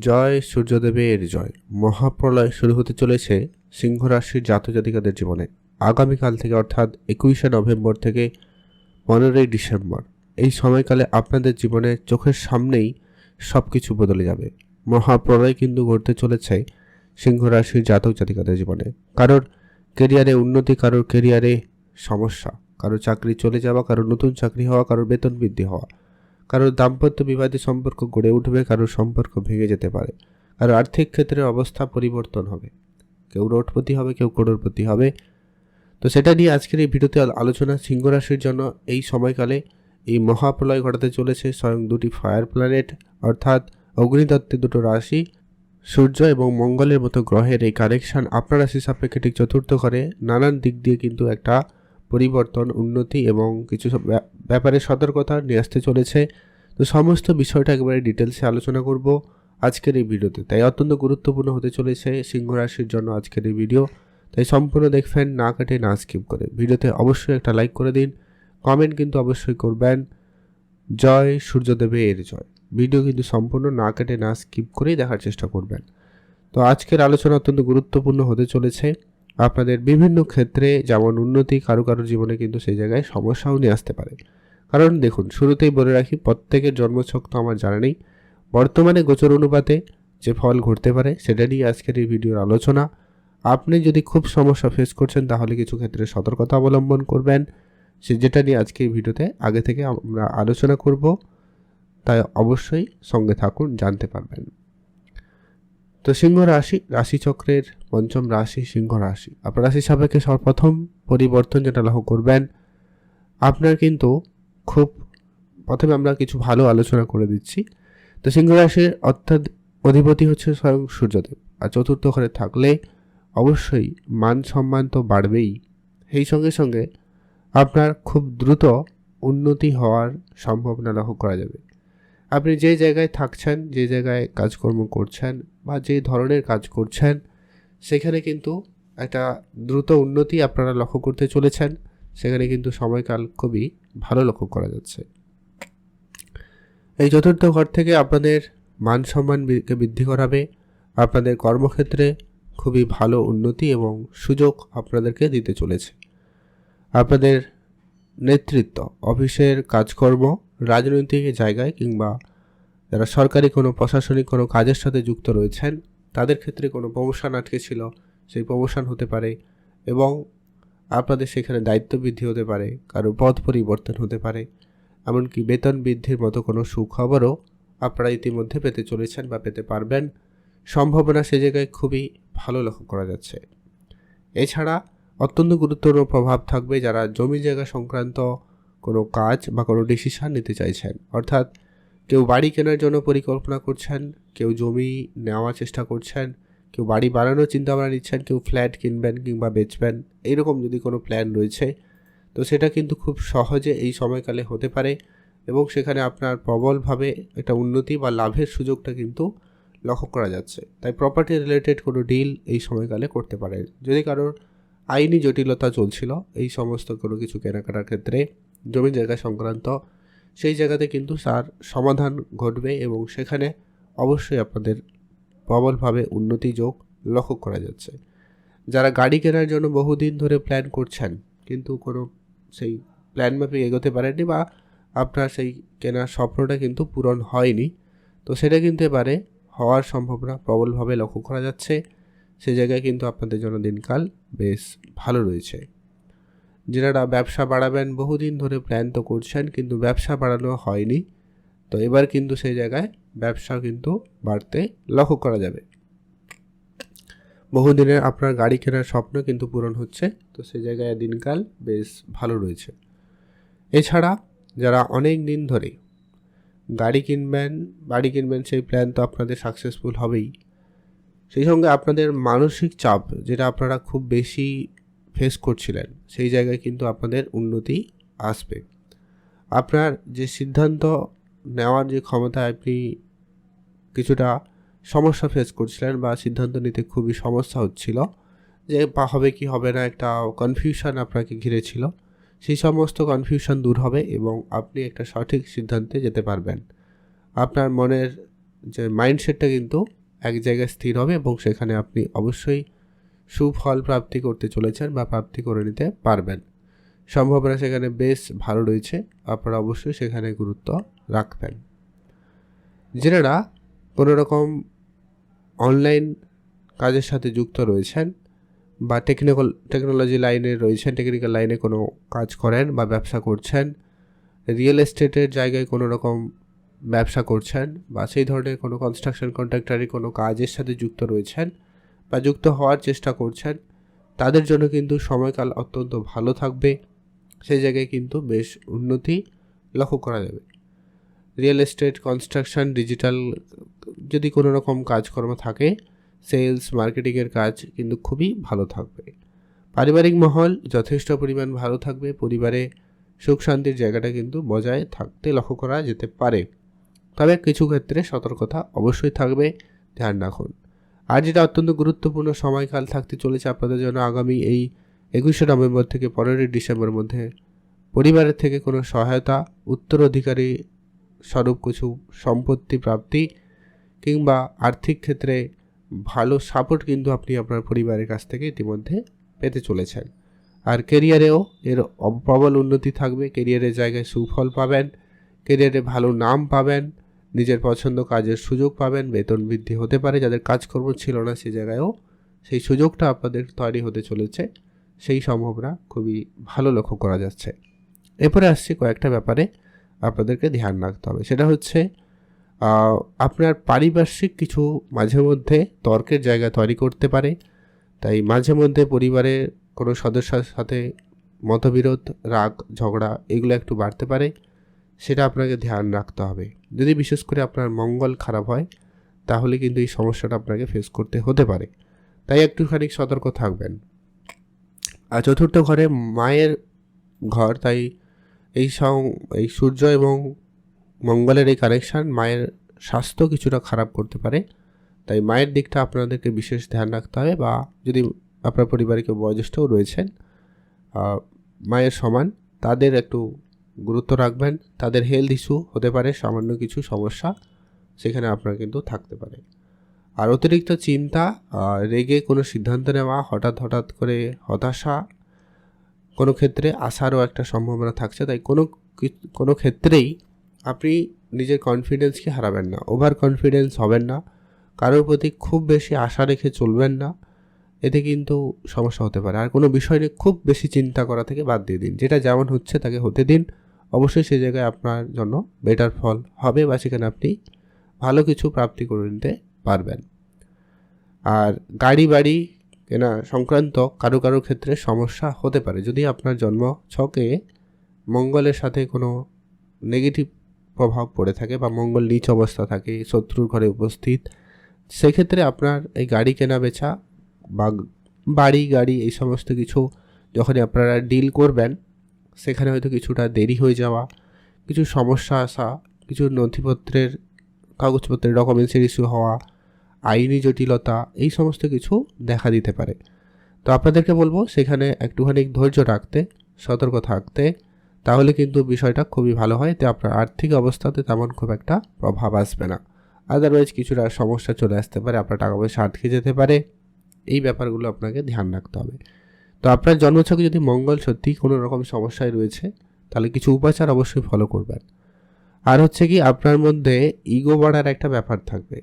জয় সূর্যদেবের জয়। মহাপ্রলয় শুরু হতে চলেছে সিংহ রাশির জাতজাতিকাদের জীবনে। আগামীকাল থেকে অর্থাৎ একুশে নভেম্বর থেকে পনেরোই ডিসেম্বর। এই সময়কালে আপনাদের জীবনে চোখের সামনেই সব কিছু বদলে যাবে। মহাপ্রলয় কিন্তু ঘটতে চলেছে সিংহ রাশির জাতক জাতিকাদের জীবনে। কারোর কেরিয়ারে উন্নতি, কারোর কেরিয়ারে সমস্যা, কারোর চাকরি চলে যাওয়া, কারোর নতুন চাকরি হওয়া, কারোর বেতন বৃদ্ধি হওয়া। কারোর দাম্পত্য বিবাদী সম্পর্ক গড়ে উঠবে, কারোর সম্পর্ক ভেঙে যেতে পারে। কারোর আর্থিক ক্ষেত্রে অবস্থা পরিবর্তন হবে। কেউ রোডপতি হবে, কেউ করোড়পতি হবে। তো সেটা নিয়ে আজকের এই ভিডিওতে আলোচনা সিংহ রাশির জন্য। এই সময়কালে এই মহাপ্রলয় ঘটাতে চলেছে। স্বয়ং দুটি ফায়ার প্ল্যানেট, অর্থাৎ অগ্নিদত্তের দুটো রাশি, সূর্য এবং মঙ্গলের মতো গ্রহের এই কানেকশন আপনার রাশি সাপেক্ষে ঠিক চতুর্থ ঘরে। নানান দিক দিয়ে কিন্তু একটা পরিবর্তন, উন্নতি এবং কিছু ব্যাপারে সতর্কতা নিয়ে আসতে চলেছে। তো সমস্ত বিষয়টা একেবারে ডিটেলসে আলোচনা করব আজকের এই ভিডিওতে। তাই অত্যন্ত গুরুত্বপূর্ণ হতে চলেছে সিংহ রাশির জন্য আজকের এই ভিডিও। তাই সম্পূর্ণ দেখবেন, না কাটে, না স্কিপ করে। ভিডিওতে অবশ্যই একটা লাইক করে দিন, কমেন্ট কিন্তু অবশ্যই করবেন। জয় সূর্যদেবের জয়। ভিডিও কিন্তু সম্পূর্ণ না কেটে, না স্কিপ করেই দেখার চেষ্টা করবেন। তো আজকের আলোচনা অত্যন্ত গুরুত্বপূর্ণ হতে চলেছে। আপনাদের বিভিন্ন ক্ষেত্রে যেমন উন্নতি কারও কারও জীবনে কিন্তু সেই জায়গায় সমস্যাও নিয়ে আসতে পারে। কারণ দেখুন, শুরুতেই বলে রাখি, প্রত্যেকের জন্মছক তো আমার জানা নেই। বর্তমানে গোচর অনুপাতে যে ফল ঘটতে পারে, সেটা নিয়ে আজকের এই ভিডিওর আলোচনা। আপনি যদি খুব সমস্যা ফেস করছেন, তাহলে কিছু ক্ষেত্রে সতর্কতা অবলম্বন করবেন। সে যেটা নিয়ে আজকে এই ভিডিওতে আগে থেকে আমরা আলোচনা করব, তাই অবশ্যই সঙ্গে থাকুন, জানতে পারবেন। তো সিংহ রাশি রাশিচক্রের পঞ্চম রাশি সিংহ রাশি। আপনার রাশি সাপেক্ষে সর্বপ্রথম পরিবর্তন যেটা লক্ষ্য করবেন, আপনার কিন্তু খুব প্রথমে আমরা কিছু ভালো আলোচনা করে দিচ্ছি। তো সিংহ রাশির অর্থাৎ অধিপতি হচ্ছে স্বয়ং সূর্যদেব। আর চতুর্থ ঘরে থাকলে অবশ্যই মান সম্মান তো বাড়বেই। সেই সঙ্গে সঙ্গে আপনার খুব দ্রুত উন্নতি হওয়ার সম্ভাবনা লক্ষ্য করা যাবে। আপনি যে জায়গায় থাকছেন, যে জায়গায় কাজকর্ম করছেন যে ধরনের কাজ করছেন, সেখানে কিন্তু একটা দ্রুত উন্নতি আপনারা লক্ষ্য করতে চলেছেন। সেখানে কিন্তু সময়কাল খুবই ভালো লক্ষ্য করা যাচ্ছে। এই চতুর্থ ঘর থেকে আপনাদের মান সম্মান বি- বৃদ্ধি করাবে, আপনাদের কর্মক্ষেত্রে খুবই ভালো উন্নতি এবং সুযোগ আপনাদেরকে দিতে চলেছে। আপনাদের নেতৃত্ব, অফিসের কাজকর্ম, রাজনৈতিক জায়গায় কিংবা যারা সরকারি কোনো প্রশাসনিক কোনো কাজের সাথে যুক্ত রয়েছেন, তাদের ক্ষেত্রে কোনো প্রমোশন আটকে ছিল, সেই প্রমোশন হতে পারে এবং আপনাদের সেখানে দায়িত্ব বৃদ্ধি হতে পারে, কারও পদ পরিবর্তন হতে পারে। এমনকি বেতন বৃদ্ধির মতো কোনো সুখবরও আপনারা ইতিমধ্যে পেতে চলেছেন বা পেতে পারবেন। সম্ভাবনা সে জায়গায় খুবই ভালো লক্ষ্য করা যাচ্ছে। এছাড়া অত্যন্ত গুরুত্বপূর্ণ প্রভাব থাকবে যারা জমি জায়গা সংক্রান্ত কোনো কাজ বা কোনো ডিসিশন নিতে চাইছেন। অর্থাৎ কেউ বাড়ি কেনার জন্য পরিকল্পনা করছেন, কেউ জমি নেওয়ার চেষ্টা করছেন, কেউ বাড়ি বানানোর চিন্তা ভাবনা নিচ্ছেন, কেউ ফ্ল্যাট কিনবেন কিংবা বেচবেন এইরকম যদি কোনো প্ল্যান রয়েছে, তো সেটা কিন্তু খুব সহজে এই সময়কালে হতে পারে এবং সেখানে আপনার প্রবলভাবে একটা উন্নতি বা লাভের সুযোগটা কিন্তু লক্ষ্য করা যাচ্ছে। তাই প্রপার্টি রিলেটেড কোনো ডিল এই সময়কালে করতে পারেন। যদি কারোর আইনি জটিলতা চলছিল, এই সমস্ত কোনো কিছু কেনাকাটার ক্ষেত্রে জমি জায়গা সংক্রান্ত সেই জায়গাতে কিন্তু তার সমাধান ঘটবে এবং সেখানে অবশ্যই আপনাদের প্রবলভাবে উন্নতি যোগ লক্ষ্য করা যাচ্ছে। যারা গাড়ি কেনার জন্য বহুদিন ধরে প্ল্যান করছেন, কিন্তু কোনো সেই প্ল্যান মাফিক এগোতে পারেননি বা আপনার সেই কেনার স্বপ্নটা কিন্তু পূরণ হয়নি, তো সেটা কিন্তু এবারে হওয়ার সম্ভাবনা প্রবলভাবে লক্ষ্য করা যাচ্ছে। সে জায়গায় কিন্তু আপনাদের জন্য দিনকাল বেশ ভালো রয়েছে। যারা ব্যবসা বাড়াবেন, বহুদিন ধরে প্ল্যান তো করছেন, কিন্তু ব্যবসা বাড়ানো হয়নি। তো এবার কিন্তু সেই জায়গায় ব্যবসা কিন্তু বাড়তে লক্ষ্য করা যাবে। বহুদিনের আপনার গাড়ি কেনার স্বপ্ন কিন্তু পূরণ হচ্ছে, তো সেই জায়গায় দিনকাল বেশ ভালো রয়েছে। এছাড়া যারা অনেক দিন ধরে গাড়ি কিনবেন, বাড়ি কিনবেন, সেই প্ল্যান তো আপনাদের সাকসেসফুল হবেই। সেই সঙ্গে আপনাদের মানসিক চাপ, যেটা আপনারা খুব বেশি ফেস করছিলেন, সেই জায়গায় কিন্তু আপনাদের উন্নতি আসবে। আপনার যে সিদ্ধান্ত নেওয়ার যে ক্ষমতা আপনি কিছুটা সমস্যা ফেস করছিলেন বা সিদ্ধান্ত নিতে খুবই সমস্যা হচ্ছিল, যে হবে কি হবে না একটা কনফিউশন আপনাকে ঘিরেছিল, সেই সমস্ত কনফিউশন দূর হবে এবং আপনি একটা সঠিক সিদ্ধান্তে যেতে পারবেন। আপনার মনের যে মাইন্ডসেটটা কিন্তু এক জায়গায় স্থির হবে এবং সেখানে আপনি অবশ্যই সুফল প্রাপ্তি করতে চলেছেন বা প্রাপ্তি করে নিতে পারবেন। সম্ভাবনা সেখানে বেশ ভালো রয়েছে, আপনারা অবশ্যই সেখানে গুরুত্ব রাখবেন। যারা কোনো রকম অনলাইন কাজের সাথে যুক্ত রয়েছেন বা টেকনিক্যাল টেকনোলজি লাইনে রয়েছেন টেকনিক্যাল লাইনে কোনো কাজ করেন বা ব্যবসা করছেন রিয়েল এস্টেটের জায়গায় কোনো রকম ব্যবসা করছেন বা সেই ধরনের কোনো কনস্ট্রাকশন কন্ট্রাক্টারি কোনো কাজের সাথে যুক্ত রয়েছেন বা যুক্ত হওয়ার চেষ্টা করছেন। তাদের জন্য কিন্তু সময়কাল অত্যন্ত ভালো থাকবে। সেই জায়গায় কিন্তু বেশ উন্নতি লক্ষ্য করা যাবে। রিয়েল এস্টেট, কনস্ট্রাকশন, ডিজিটাল, যদি কোনো রকম কাজকর্ম থাকে, সেলস, মার্কেটিংয়ের কাজ কিন্তু খুবই ভালো থাকবে। পারিবারিক মহল যথেষ্ট পরিমাণ ভালো থাকবে। পরিবারে সুখ শান্তির জায়গাটা কিন্তু বজায় থাকতে লক্ষ্য করা যেতে পারে। তবে কিছু ক্ষেত্রে সতর্কতা অবশ্যই থাকবে। ধ্যান রাখুন। আর যেটা অত্যন্ত গুরুত্বপূর্ণ সময়কাল থাকতে চলেছে আপনাদের জন্য আগামী এই একুশে নভেম্বর থেকে পনেরোই ডিসেম্বর মধ্যে। পরিবারের থেকে কোনো সহায়তা, উত্তরাধিকারী স্বরূপ কিছু সম্পত্তি, প্রাপ্তি কিংবা আর্থিক ক্ষেত্রে ভালো সাপোর্ট কিন্তু আপনি আপনার পরিবারের কাছ থেকে ইতিমধ্যে পেতে চলেছেন। আর কেরিয়ারেও এর প্রবল উন্নতি থাকবে। কেরিয়ারের জায়গায় সুফল পাবেন। কেরিয়ারে ভালো নাম পাবেন। নিজের পছন্দ কাজের সুযোগ পাবেন, বেতন বৃদ্ধি হতে পারে, যাদের কাজকর্ম ছিল না সে জায়গায়ও সেই সুযোগটা আপনাদের তৈরি হতে চলেছে। সেই সম্ভাবনা খুবই ভালো লক্ষ্য করা যাচ্ছে। এরপরে আসছি কয়েকটা ব্যাপারে আপনাদেরকে ধ্যান রাখতে হবে। সেটা হচ্ছে আপনার পারিপার্শ্বিক কিছু মাঝে মধ্যে তর্কের জায়গা তৈরি করতে পারে। তাই মাঝে মধ্যে পরিবারের কোনো সদস্যের সাথে মতবিরোধ, রাগ, ঝগড়া, এগুলো একটু বাড়তে পারে। সেটা আপনাকে ধ্যান রাখতে হবে। যদি বিশেষ করে আপনার মঙ্গল খারাপ হয়, তাহলে কিন্তু এই সমস্যাটা আপনাকে ফেস করতে হতে পারে। তাই একটুখানি সতর্ক থাকবেন। আর চতুর্থ ঘরে মায়ের ঘর, তাই এই সং, এই সূর্য এবং মঙ্গলের এই কানেকশান মায়ের স্বাস্থ্য কিছুটা খারাপ করতে পারে। তাই মায়ের দিকটা আপনাদেরকে বিশেষ ধ্যান রাখতে হবে বা যদি আপনার পরিবারে কেউ বয়োজ্যেষ্ঠও রয়েছেন মায়ের সমান, তাদের একটু গুরুত্ব রাখবেন। তাদের হেলথ ইস্যু হতে পারে, সামান্য কিছু সমস্যা সেখানে আপনার কিন্তু থাকতে পারে। আর অতিরিক্ত চিন্তা রেগে কোনো সিদ্ধান্ত নেওয়া, হঠাৎ হঠাৎ করে হতাশা, কোনো ক্ষেত্রে আসারও একটা সম্ভাবনা থাকছে। তাই কোনো কোনো ক্ষেত্রেই আপনি নিজের কনফিডেন্সকে হারাবেন না ওভার কনফিডেন্স হবেন না, কারোর প্রতি খুব বেশি আশা রেখে চলবেন না, এতে কিন্তু সমস্যা হতে পারে। আর কোনো বিষয় নিয়ে খুব বেশি চিন্তা করা থেকে বাদ দিয়ে দিন। যেটা যেমন হচ্ছে তাকে হতে দিন। অবশ্যই সেই জায়গায় আপনার জন্য বেটার ফল হবে বা সেখানে আপনি ভালো কিছু প্রাপ্তি করে নিতে পারবেন। আর গাড়ি বাড়ি কেনা সংক্রান্ত কারও কারও ক্ষেত্রে সমস্যা হতে পারে। যদি আপনার জন্ম ছকে মঙ্গলের সাথে কোনো নেগেটিভ প্রভাব পড়ে থাকে বা মঙ্গল নিচ অবস্থা থাকে, শত্রুর ঘরে উপস্থিত, সেক্ষেত্রে আপনার এই গাড়ি কেনা বেচা বা বাড়ি গাড়ি এই সমস্ত কিছু যখনই আপনারা ডিল করবেন সেখানে হয়তো কিছুটা দেরি হয়ে যাওয়া, কিছু সমস্যা আসা, কিছু নথিপত্রের, কাগজপত্রের ডকুমেন্টসের ইস্যু হওয়া, আইনি জটিলতা, এই সমস্ত কিছু দেখা দিতে পারে। তো আপনাদেরকে বলব, সেখানে একটুখানি ধৈর্য রাখতে, সতর্ক থাকতে, তাহলে কিন্তু বিষয়টা খুবই ভালো হয়। এতে আপনার আর্থিক অবস্থাতে তেমন খুব একটা প্রভাব আসবে না। আদারওয়াইজ কিছুটা সমস্যা চলে আসতে পারে, আপনার টাকা পয়সা আটকে যেতে পারে। এই ব্যাপারগুলো আপনাকে ধ্যান রাখতে হবে। তো আপনার জন্মছকে যদি মঙ্গল সত্যিই কোনো রকম সমস্যায় রয়েছে, তাহলে কিছু উপাচার অবশ্যই ফলো করবেন। আর হচ্ছে কি, আপনার মধ্যে ইগো বাড়ার একটা ব্যাপার থাকবে।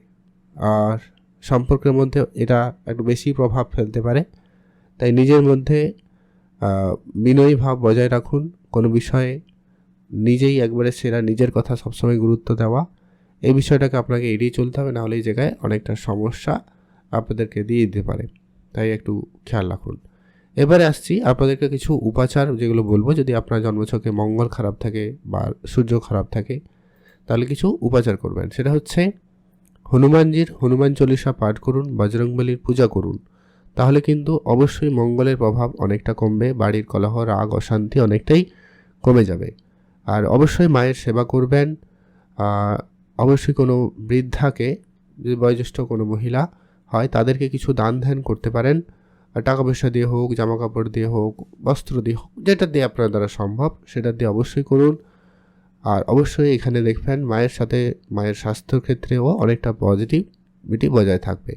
আর সম্পর্কের মধ্যে এটা একটু বেশি প্রভাব ফেলতে পারে। তাই নিজের মধ্যে বিনয়ী ভাব বজায় রাখুন। কোনো বিষয়ে নিজেই একবারে সেরা নিজের কথা সবসময় গুরুত্ব দেওয়া। এই বিষয়টাকে আপনাকে এড়িয়ে চলতে হবে, নাহলে এই জায়গায় অনেকটা সমস্যা আপনাদেরকে দিয়ে দিতে পারে। তাই একটু খেয়াল রাখুন। এবারে আসছি, আপনাদেরকে কিছু উপাচার যেগুলো বলব, যদি আপনার জন্মছকে মঙ্গল খারাপ থাকে বা সূর্য খারাপ থাকে, তাহলে কিছু উপাচার করবেন। সেটা হচ্ছে, হনুমানজির হনুমান চল্লিশা পাঠ করুন, বজরংবলির পূজা করুন। তাহলে কিন্তু অবশ্যই মঙ্গলের প্রভাব অনেকটা কমবে, বাড়ির কলহ, রাগ, অশান্তি অনেকটাই কমে যাবে। আর অবশ্যই মায়ের সেবা করবেন। অবশ্যই কোনো বৃদ্ধাকে যদি বয়োজ্যেষ্ঠ কোনো মহিলা হয়, তাদেরকে কিছু দান ধ্যান করতে পারেন। টাকা পয়সা দিয়ে হোক জামা কাপড় দিয়ে হোক, বস্ত্র দিয়ে হোক, যেটা দিয়ে আপনার দ্বারা সম্ভব, সেটা দিয়ে অবশ্যই করুন। আর অবশ্যই এখানে দেখবেন মায়ের সাথে, মায়ের স্বাস্থ্যের ক্ষেত্রেও অনেকটা পজিটিভিটি বজায় থাকবে।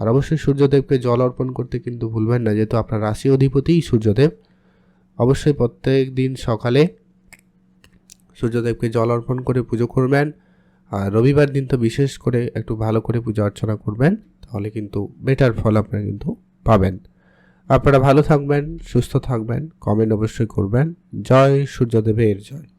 আর অবশ্যই সূর্যদেবকে জল অর্পণ করতে কিন্তু ভুলবেন না, যেহেতু আপনার রাশি অধিপতিই সূর্যদেব। অবশ্যই প্রত্যেক দিন সকালে সূর্যদেবকে জল অর্পণ করে পুজো করবেন। আর রবিবার দিন তো বিশেষ করে একটু ভালো করে পুজো অর্চনা করবেন, তাহলে কিন্তু বেটার ফল আপনারা কিন্তু পাবেন। আপনারা ভালো থাকবেন সুস্থ থাকবেন কমেন্ট অবশ্যই করবেন। জয় সূর্যদেবের জয়।